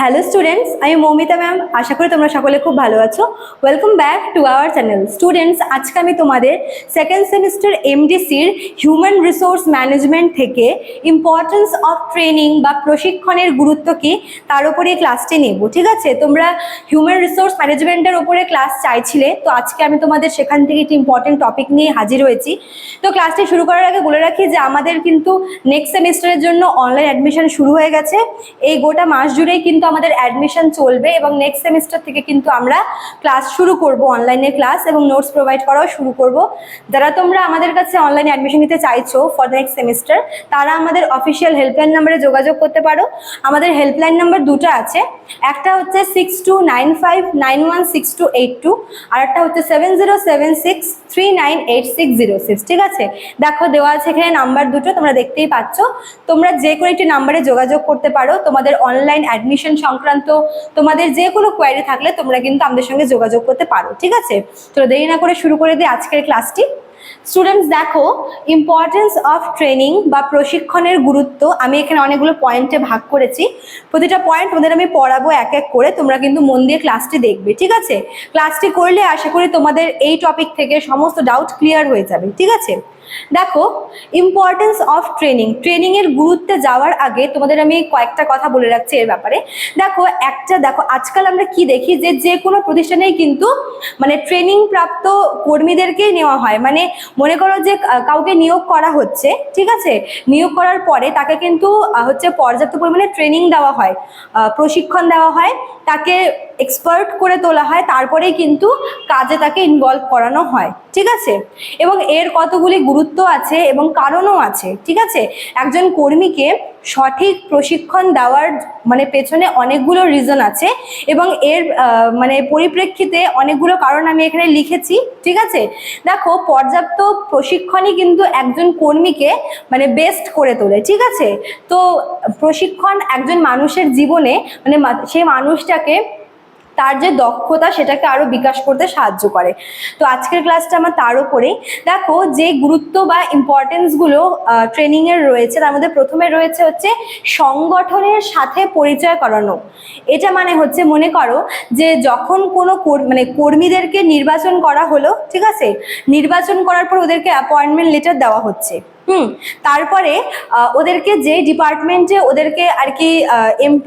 Hello students আমি Moumita ma'am আশা করি তোমরা সকলে খুব ভালো আছো। Welcome back to our channel students আজকে আমি তোমাদের সেকেন্ড সেমিস্টার এমডিসির হিউম্যান রিসোর্স ম্যানেজমেন্ট থেকে ইম্পর্টেন্স অফ ট্রেনিং বা প্রশিক্ষণের গুরুত্ব কি তার উপরে ক্লাসটি নেব, ঠিক আছে? তোমরা হিউম্যান রিসোর্স ম্যানেজমেন্টের উপরে ক্লাস চাইছিলে, তো আজকে আমি তোমাদের সেখান থেকে একটি ইম্পর্টেন্ট টপিক নিয়ে হাজির হয়েছি। তো ক্লাসটি শুরু করার আগে বলে রাখি যে আমাদের কিন্তু নেক্সট সেমিস্টারের জন্য অনলাইন অ্যাডমিশন শুরু হয়ে গেছে। এই গোটা মাস জুড়েই কিন্তু আমাদের অ্যাডমিশন চলবে এবং নেক্সট সেমিস্টার থেকে কিন্তু আমরা ক্লাস শুরু করব অনলাইনে ক্লাস এবং নোটস প্রোভাইড করাও শুরু করব। যারা তোমরা আমাদের কাছে অনলাইনে অ্যাডমিশন নিতে চাইছো ফর দ্য নেক্সট সেমিস্টার তারা আমাদের অফিসিয়াল হেল্পলাইন নাম্বারে যোগাযোগ করতে পারো। আমাদের হেল্পলাইন নাম্বার দুটো আছে, একটা হচ্ছে six two nine five nine one six two eight two আর একটা হচ্ছে seven zero seven six three nine eight six zero six ঠিক আছে? দেখো, দেওয়া আছে এখানে নাম্বার দুটো, তোমরা দেখতেই পাচ্ছ। তোমরা যে কোনো একটি নাম্বারে যোগাযোগ করতে পারো। তোমাদের অনলাইন অ্যাডমিশন সংক্রান্ত তোমাদের যে কোনো কোয়ারি থাকলে তোমরা কিন্তু আমাদের সঙ্গে যোগাযোগ করতে পারো, ঠিক আছে? তো দেরি না করে শুরু করে দিই আজকের ক্লাসটি স্টুডেন্টস দেখো ইম্পর্টেন্স অফ ট্রেনিং বা প্রশিক্ষণের গুরুত্ব, আমি এখানে অনেকগুলো পয়েন্টে ভাগ করেছি। প্রতিটা পয়েন্ট তোমাদের আমি পড়াবো এক এক করে, তোমরা কিন্তু মন দিয়ে ক্লাসটি দেখবে, ঠিক আছে? ক্লাসটি করলে আশা করি তোমাদের এই টপিক থেকে সমস্ত ডাউট ক্লিয়ার হয়ে যাবে, ঠিক আছে? দেখো ইম্পর্টেন্স অফ ট্রেনিং ট্রেনিংয়ের গুরুত্বে যাওয়ার আগে তোমাদের আমি কয়েকটা কথা বলে রাখছি এর ব্যাপারে। দেখো, একটা দেখো, আজকাল আমরা কি দেখি যে যে কোনো প্রতিষ্ঠানেই কিন্তু মানে ট্রেনিং প্রাপ্ত কর্মীদেরকেই নেওয়া হয়। মানে মনে করো যে কাউকে নিয়োগ করা হচ্ছে, ঠিক আছে? নিয়োগ করার পরে তাকে কিন্তু হচ্ছে পর্যাপ্ত পরিমাণে ট্রেনিং দেওয়া হয়। প্রশিক্ষণ দেওয়া হয়। তাকে এক্সপার্ট করে তোলা হয়, তারপরেই কিন্তু কাজে তাকে ইনভলভ করানো হয়, ঠিক আছে? এবং এর কতগুলি গুরুত্ব আছে এবং কারণও আছে, ঠিক আছে? একজন কর্মীকে সঠিক প্রশিক্ষণ দেওয়ার মানে পেছনে অনেকগুলো রিজন আছে এবং এর মানে পরিপ্রেক্ষিতে অনেকগুলো কারণ আমি এখানে লিখেছি, ঠিক আছে? দেখো, পর্যাপ্ত প্রশিক্ষণই কিন্তু একজন কর্মীকে মানে বেস্ট করে তোলে, ঠিক আছে? তো প্রশিক্ষণ একজন মানুষের জীবনে মানে সেই মানুষটাকে তার যে দক্ষতা সেটাকে আরও বিকাশ করতে সাহায্য করে। তো আজকের ক্লাসটা আমার তার উপরেই। দেখো, যে গুরুত্ব বা ইম্পর্টেন্সগুলো ট্রেনিং এর রয়েছে, তার মধ্যে প্রথমে রয়েছে হচ্ছে সংগঠনের সাথে পরিচয় করানো। এটা মানে হচ্ছে, মনে করো যে যখন কোনো মানে কর্মীদেরকে নির্বাচন করা হলো, ঠিক আছে? নির্বাচন করার পর ওদেরকে অ্যাপয়েন্টমেন্ট লেটার দেওয়া হচ্ছে। হুম, তারপরে ওদেরকে যে ডিপার্টমেন্টে ওদেরকে আর কি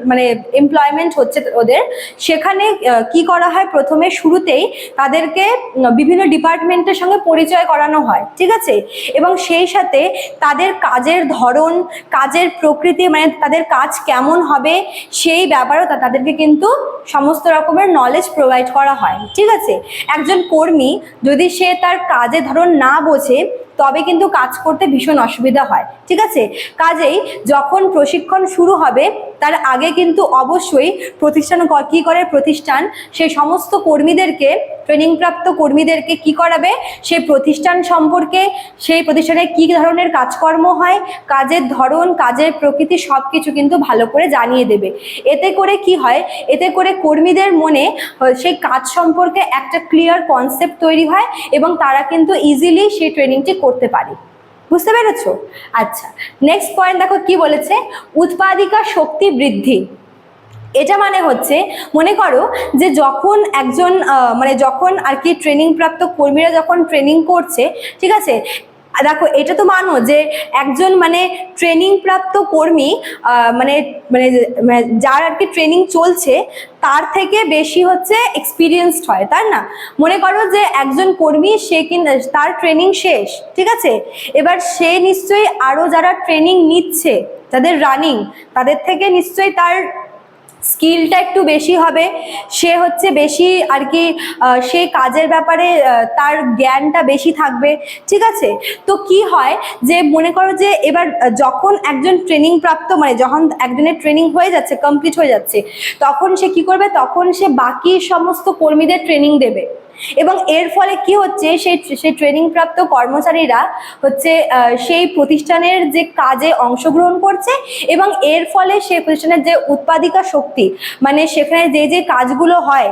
মানে এমপ্লয়মেন্ট হচ্ছে ওদের, সেখানে কি করা হয় প্রথমে শুরুতেই তাদেরকে বিভিন্ন ডিপার্টমেন্টের সঙ্গে পরিচয় করানো হয়, ঠিক আছে? এবং সেই সাথে তাদের কাজের ধরন, কাজের প্রকৃতি মানে তাদের কাজ কেমন হবে, সেই ব্যাপারেও তাদেরকে কিন্তু সমস্ত রকমের নলেজ প্রোভাইড করা হয়, ঠিক আছে? একজন কর্মী যদি সে তার কাজের ধরন না বোঝে তবে কিন্তু কাজ করতে ভীষণ অসুবিধা হয় ঠিক আছে? কাজেই যখন প্রশিক্ষণ শুরু হবে তার আগে কিন্তু অবশ্যই প্রতিষ্ঠান ক- করে প্রতিষ্ঠান? সেই সমস্ত কর্মীদেরকে ট্রেনিংপ্রাপ্ত কর্মীদেরকে কি করাবে? সেই প্রতিষ্ঠান সম্পর্কে, সেই প্রতিষ্ঠানে কি ধরনের কাজকর্ম হয়, কাজের ধরন, কাজের প্রকৃতি সব কিছু কিন্তু ভালো করে জানিয়ে দেবে। এতে করে কি হয়? এতে করে কর্মীদের মনে সেই কাজ সম্পর্কে একটা ক্লিয়ার কনসেপ্ট তৈরি হয় এবং তারা কিন্তু ইজিলি সেই ট্রেনিংটি করতে পারে। বুঝতে পেরেছ? আচ্ছা নেক্সট পয়েন্ট দেখো কি বলেছে? উৎপাদিকা শক্তি বৃদ্ধি। এটা মানে হচ্ছে, মনে করো যে যখন একজন মানে যখন আর কি ট্রেনিং প্রাপ্ত কর্মীরা যখন ট্রেনিং করছে, ঠিক আছে দেখো, এটা তো মানো যে একজন মানে ট্রেনিং প্রাপ্ত কর্মী মানে মানে মানে যার আর কি ট্রেনিং চলছে, তার থেকে বেশি হচ্ছে এক্সপিরিয়েন্সড হয়, তাই না? মনে করো যে একজন কর্মী, সে কিন, তার ট্রেনিং শেষ, ঠিক আছে? এবার সে নিশ্চয়ই আরও যারা ট্রেনিং নিচ্ছে, যাদের রানিং, তাদের থেকে নিশ্চয়ই তার স্কিলটা একটু বেশি হবে, সে হচ্ছে বেশি আর কি সেই সে কাজের ব্যাপারে তার জ্ঞানটা বেশি থাকবে, ঠিক আছে? তো কি হয় যে, মনে করো যে, এবার যখন একজন ট্রেনিং প্রাপ্ত মানে যখন একজনের ট্রেনিং হয়ে যাচ্ছে কমপ্লিট হয়ে যাচ্ছে, তখন সে কি করবে? তখন সে বাকি সমস্ত কর্মীদের ট্রেনিং দেবে। এবং এর ফলে কি হচ্ছে, সেই সেই ট্রেনিং প্রাপ্ত কর্মচারীরা হচ্ছে সেই প্রতিষ্ঠানের যে কাজে অংশগ্রহণ করছে এবং এর ফলে সেই প্রতিষ্ঠানের যে উৎপাদিকা শক্তি মানে সেখানে যে যে কাজগুলো হয়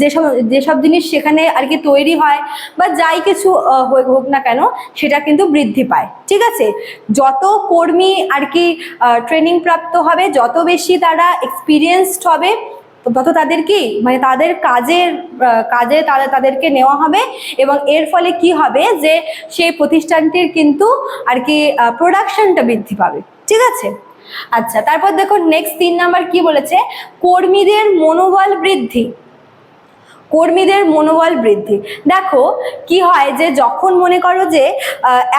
যেসব যেসব জিনিস সেখানে আর কি তৈরি হয় বা যাই কিছু হোক না কেন, সেটা কিন্তু বৃদ্ধি পায়। ঠিক আছে? যত কর্মী আর কি ট্রেনিং প্রাপ্ত হবে, যত বেশি তারা এক্সপিরিয়েন্সড হবে তত তাদের কি? মানে তাদের কাজের কাজে তাদের তাদেরকে নেওয়া হবে এবং এর ফলে কি হবে যে সেই প্রতিষ্ঠানটির কিন্তু আর কি প্রোডাকশনটা বৃদ্ধি পাবে। ঠিক আছে? আচ্ছা তারপর দেখো নেক্সট তিন নাম্বার কি বলেছে? কর্মীদের মনোবল বৃদ্ধি। কর্মীদের মনোবল বৃদ্ধি। দেখো, কি হয় যে যখন মনে করো যে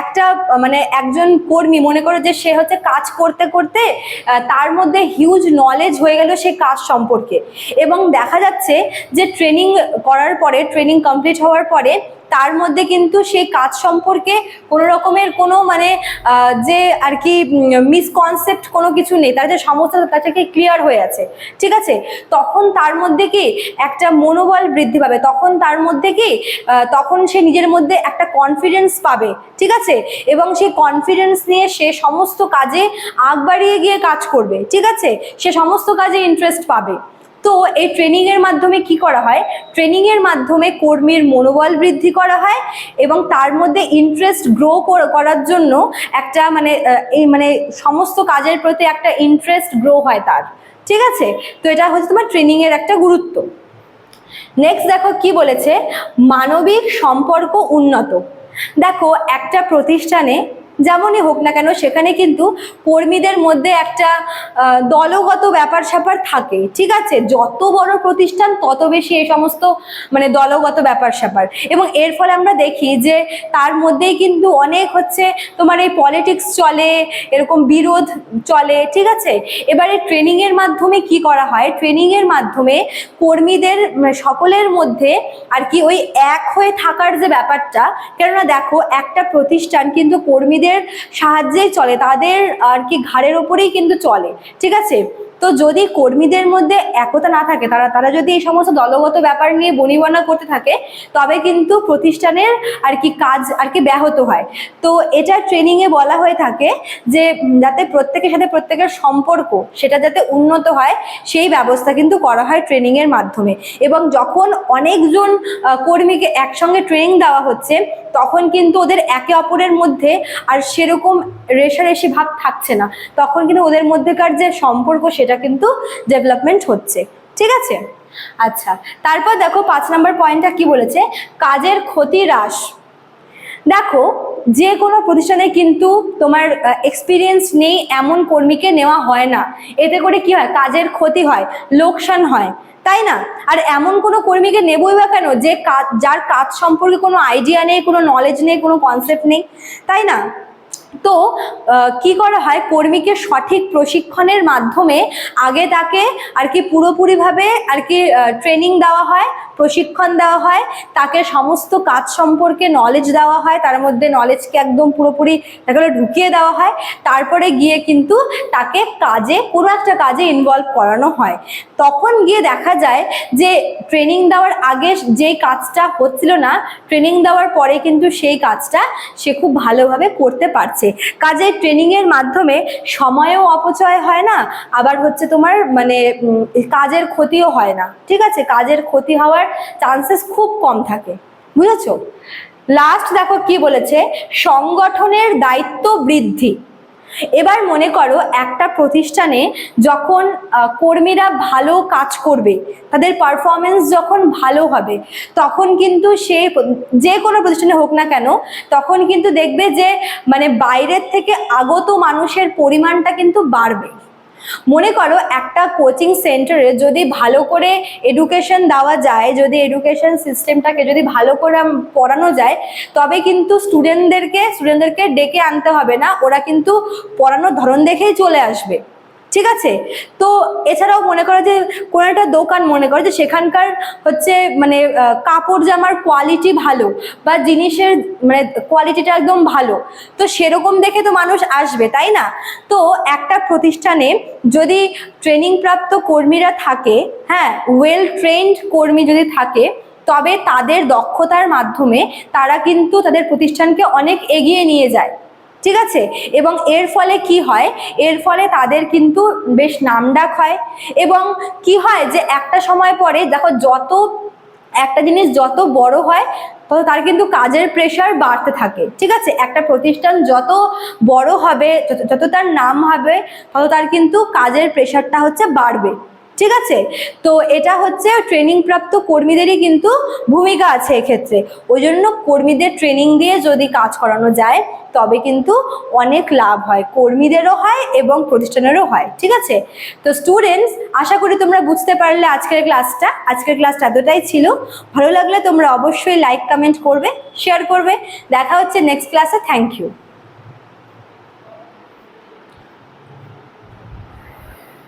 একটা মানে একজন কর্মী মনে করো যে সে হচ্ছে কাজ করতে করতে তার মধ্যে হিউজ নলেজ হয়ে গেল সে কাজ সম্পর্কে। এবং দেখা যাচ্ছে যে ট্রেনিং করার পরে ট্রেনিং কমপ্লিট হওয়ার পরে তার মধ্যে কিন্তু সেই কাজ সম্পর্কে কোনো রকমের কোনো মানে যে আর কি মিসকনসেপ্ট কোনো কিছু নেই। তার যে সমস্ত তার থেকে ক্লিয়ার হয়ে আছে। ঠিক আছে? তখন তার মধ্যে কি একটা মনোবল বৃদ্ধি পাবে? তখন তার মধ্যে কি তখন সে নিজের মধ্যে একটা কনফিডেন্স পাবে। ঠিক আছে? এবং সেই কনফিডেন্স নিয়ে সে সমস্ত কাজে আগ বাড়িয়ে গিয়ে কাজ করবে। ঠিক আছে? সে সমস্ত কাজে ইন্টারেস্ট পাবে। তো এই ট্রেনিং এর মাধ্যমে কি করা হয়? ট্রেনিং এর মাধ্যমে কর্মীর মনোবল বৃদ্ধি করা হয় এবং তার মধ্যে ইন্টারেস্ট গ্রো করার জন্য একটা মানে এই মানে সমস্ত কাজের প্রতি একটা ইন্টারেস্ট গ্রো হয় তার। ঠিক আছে? তো এটা হচ্ছে তোমার ট্রেনিং এর একটা গুরুত্ব। নেক্সট দেখো কি বলেছে? মানবিক সম্পর্ক উন্নত। দেখো একটা প্রতিষ্ঠানে যেমনই হোক না কেন, সেখানে কিন্তু কর্মীদের মধ্যে একটা দলগত ব্যাপার স্যাপার থাকে ঠিক আছে? যত বড় প্রতিষ্ঠান, তত বেশি এই সমস্ত মানে দলগত ব্যাপার স্যাপার এবং এর ফলে আমরা দেখি যে, তার মধ্যেই কিন্তু অনেক হচ্ছে তোমার এই পলিটিক্স চলে, এরকম বিরোধ চলে, ঠিক আছে? এবারে ট্রেনিং এর মাধ্যমে কি করা হয়? ট্রেনিং এর মাধ্যমে কর্মীদের সকলের মধ্যে আর কি ওই এক হয়ে থাকার যে ব্যাপারটা, কেননা দেখো, একটা প্রতিষ্ঠান কিন্তু কর্মীদের সাহায্যেই চলে। তাদের আর কি ঘাড়ের ওপরেই কিন্তু চলে। ঠিক আছে? তো যদি কর্মীদের মধ্যে একতা না থাকে, তারা তারা যদি এই সমস্ত দলগত ব্যাপার নিয়ে বনিবনা করতে থাকে, তবে কিন্তু প্রতিষ্ঠানের আর কি কাজ আর কি ব্যাহত হয়। তো এটা ট্রেনিংয়ে বলা হয়ে থাকে যে যাতে প্রত্যেকের সাথে প্রত্যেকের সম্পর্ক, সেটা যাতে উন্নত হয়, সেই ব্যবস্থা কিন্তু করা হয় ট্রেনিংয়ের মাধ্যমে। এবং যখন অনেকজন কর্মীকে একসঙ্গে ট্রেনিং দেওয়া হচ্ছে, তখন কিন্তু ওদের একে অপরের মধ্যে আর সেরকম রেশারেশি ভাব থাকছে না। তখন কিন্তু ওদের মধ্যেকার যে সম্পর্ক, সেটা কিন্তু ডেভেলপমেন্ট হচ্ছে, ঠিক আছে? আচ্ছা তারপর দেখো পাঁচ নম্বর পয়েন্টটা কি বলেছে? কাজের ক্ষতি হ্রাস দেখো, যে কোনো প্রতিষ্ঠানে কিন্তু তোমার এক্সপিরিয়েন্স নেই এমন কর্মীকে নেওয়া হয় না। এতে করে কি হয়? কাজের ক্ষতি হয়, লোকসান হয়, তাই না? আর এমন কোনো কর্মীকে নেবই বা কেন? যে কাজ যার কাজ সম্পর্কে কোনো আইডিয়া নেই, কোনো নলেজ নেই, কোনো কনসেপ্ট নেই, তাই না? তো কি করা হয়? কর্মীকে সঠিক প্রশিক্ষণের মাধ্যমে আগে তাকে আর কি পুরোপুরিভাবে আর কি ট্রেনিং দেওয়া হয়। প্রশিক্ষণ দেওয়া হয়, তাকে সমস্ত কাজ সম্পর্কে নলেজ দেওয়া হয়, তার মধ্যে নলেজকে একদম পুরোপুরি তাকে ঢুকিয়ে দেওয়া হয়, তারপরে গিয়ে কিন্তু তাকে কাজে, কোনো একটা কাজে ইনভলভ করানো হয়। তখন গিয়ে দেখা যায় যে ট্রেনিং দেওয়ার আগে যেই কাজটা হচ্ছিল না ট্রেনিং দেওয়ার পরে কিন্তু সেই কাজটা সে খুব ভালোভাবে করতে পারছে। কাজে ট্রেনিংয়ের মাধ্যমে সময়ও অপচয় হয় না, আবার হচ্ছে তোমার মানে কাজের ক্ষতিও হয় না। ঠিক আছে? কাজের ক্ষতি হওয়ার চান্সেস খুব কম থাকে। বুঝেছ? লাস্ট দেখো কি বলেছে? সংগঠনের দায়িত্ব বৃদ্ধি। এবার মনে করো একটা প্রতিষ্ঠানে যখন কর্মীরা ভালো কাজ করবে, তাদের পারফরমেন্স যখন ভালো হবে, তখন কিন্তু সে, যে কোনো প্রতিষ্ঠানে হোক না কেন, তখন কিন্তু দেখবে যে মানে বাইরের থেকে আগত মানুষের পরিমাণটা কিন্তু বাড়বে। মনে করো একটা কোচিং সেন্টারে যদি ভালো করে এডুকেশন দেওয়া যায়, যদি এডুকেশন সিস্টেমটাকে যদি ভালো করে পড়ানো যায়, তবে কিন্তু স্টুডেন্টদেরকে স্টুডেন্টদেরকে ডেকে আনতে হবে না। ওরা কিন্তু পড়ানোর ধরন দেখেই চলে আসবে। ঠিক আছে? তো এছাড়াও মনে করো যে কোনো একটা দোকান মনে করো যে সেখানকার হচ্ছে মানে কাপড় জামার কোয়ালিটি ভালো বা জিনিসের মানে কোয়ালিটিটা একদম ভালো, তো সেরকম দেখে তো মানুষ আসবে, তাই না? তো একটা প্রতিষ্ঠানে যদি ট্রেনিং প্রাপ্ত কর্মীরা থাকে হ্যাঁ ওয়েল ট্রেন্ড কর্মী যদি থাকে, তবে তাদের দক্ষতার মাধ্যমে তারা কিন্তু তাদের প্রতিষ্ঠানকে অনেক এগিয়ে নিয়ে যায়। ঠিক আছে? এবং এর ফলে কি হয়? এর ফলে তাদের কিন্তু বেশ নামডাক হয়। এবং কি হয় যে একটা সময় পরে দেখো যত, একটা জিনিস যত বড় হয়, তত তার কিন্তু কাজের প্রেশার বাড়তে থাকে। ঠিক আছে? একটা প্রতিষ্ঠান যত বড় হবে, যত- তার নাম হবে, তত তার কিন্তু কাজের প্রেশারটা হচ্ছে বাড়বে। ঠিক আছে? তো এটা হচ্ছে ট্রেনিং প্রাপ্ত কর্মীদেরই কিন্তু ভূমিকা আছে এক্ষেত্রে। ওই জন্য কর্মীদের ট্রেনিং দিয়ে যদি কাজ করানো যায়, তবে কিন্তু অনেক লাভ হয়। কর্মীদেরও হয় এবং প্রতিষ্ঠানেরও হয়। ঠিক আছে? তো স্টুডেন্টস আশা করি তোমরা বুঝতে পারলে আজকের ক্লাসটা। আজকের ক্লাসটা এতটাই ছিল। ভালো লাগলে তোমরা অবশ্যই লাইক কমেন্ট করবে শেয়ার করবে। দেখা হচ্ছে নেক্সট ক্লাসে থ্যাংক ইউ